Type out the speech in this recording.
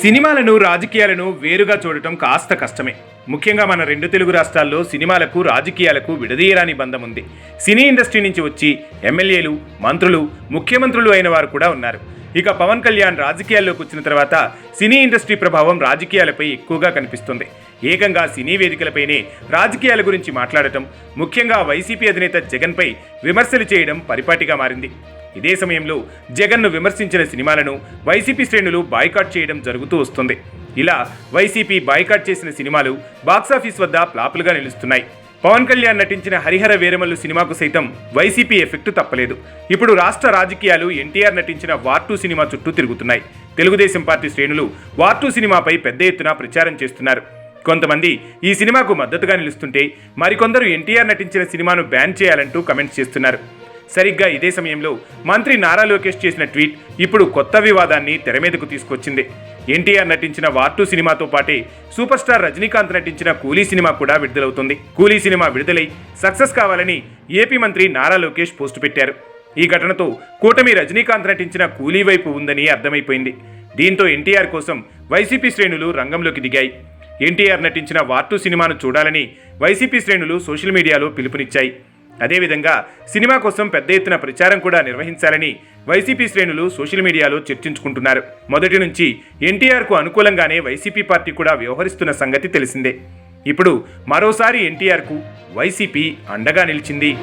సినిమాలను రాజకీయాలను వేరుగా చూడటం కాస్త కష్టమే. ముఖ్యంగా మన రెండు తెలుగు రాష్ట్రాల్లో సినిమాలకు రాజకీయాలకు విడదీయరాని బంధం ఉంది సినీ ఇండస్ట్రీ నుంచి వచ్చి ఎమ్మెల్యేలు మంత్రులు ముఖ్యమంత్రులు అయిన వారు కూడా ఉన్నారు. ఇక పవన్ కళ్యాణ్ రాజకీయాల్లోకి వచ్చిన తర్వాత సినీ ఇండస్ట్రీ ప్రభావం రాజకీయాలపై ఎక్కువగా కనిపిస్తుంది. ఏకంగా సినీ వేదికలపైనే రాజకీయాల గురించి మాట్లాడటం ముఖ్యంగా వైసీపీ అధినేత జగన్పై విమర్శలు చేయడం పరిపాటిగా మారింది. ఇదే సమయంలో జగన్ను విమర్శించిన సినిమాలను వైసీపీ శ్రేణులు బాయ్కాట్ చేయడం జరుగుతూ వస్తుంది. ఇలా వైసీపీ బాయ్కాట్ చేసిన సినిమాలు బాక్సాఫీస్ వద్ద ఫ్లాపులుగా నిలుస్తున్నాయి. పవన్ కళ్యాణ్ నటించిన హరిహర వేరమల్లు సినిమాకు సైతం వైసీపీ ఎఫెక్ట్ తప్పలేదు. ఇప్పుడు రాష్ట్ర రాజకీయాలు ఎన్టీఆర్ నటించిన వార్ టూ సినిమా చుట్టూ తిరుగుతున్నాయి. తెలుగుదేశం పార్టీ శ్రేణులు వార్ టూ సినిమాపై పెద్ద ఎత్తున ప్రచారం చేస్తున్నారు. కొంతమంది ఈ సినిమాకు మద్దతుగా నిలుస్తుంటే మరికొందరు ఎన్టీఆర్ నటించిన సినిమాను బ్యాన్ చేయాలంటూ కమెంట్స్ చేస్తున్నారు. సరిగ్గా ఇదే సమయంలో మంత్రి నారా లోకేష్ చేసిన ట్వీట్ ఇప్పుడు కొత్త వివాదాన్ని తెర మీదకు తీసుకొచ్చింది. ఎన్టీఆర్ నటించిన వార్ టూ సినిమాతో పాటే సూపర్ స్టార్ రజనీకాంత్ నటించిన కూలీ సినిమా కూడా విడుదలవుతుంది. కూలీ సినిమా విడుదలై సక్సెస్ కావాలని ఏపీ మంత్రి నారా లోకేష్ పోస్టు పెట్టారు. ఈ ఘటనతో కూటమి రజనీకాంత్ నటించిన కూలీ వైపు ఉందని అర్థమైపోయింది. దీంతో ఎన్టీఆర్ కోసం వైసీపీ శ్రేణులు రంగంలోకి దిగాయి. ఎన్టీఆర్ నటించిన వార్టు సినిమాను చూడాలని వైసీపీ శ్రేణులు సోషల్ మీడియాలో పిలుపునిచ్చాయి. అదేవిధంగా సినిమా కోసం పెద్ద ఎత్తున ప్రచారం కూడా నిర్వహించాలని వైసీపీ శ్రేణులు సోషల్ మీడియాలో చర్చించుకుంటున్నారు. మొదటి నుంచి ఎన్టీఆర్కు అనుకూలంగానే వైసీపీ పార్టీ కూడా వ్యవహరిస్తున్న సంగతి తెలిసిందే. ఇప్పుడు మరోసారి ఎన్టీఆర్కు వైసీపీ అండగా నిలిచింది.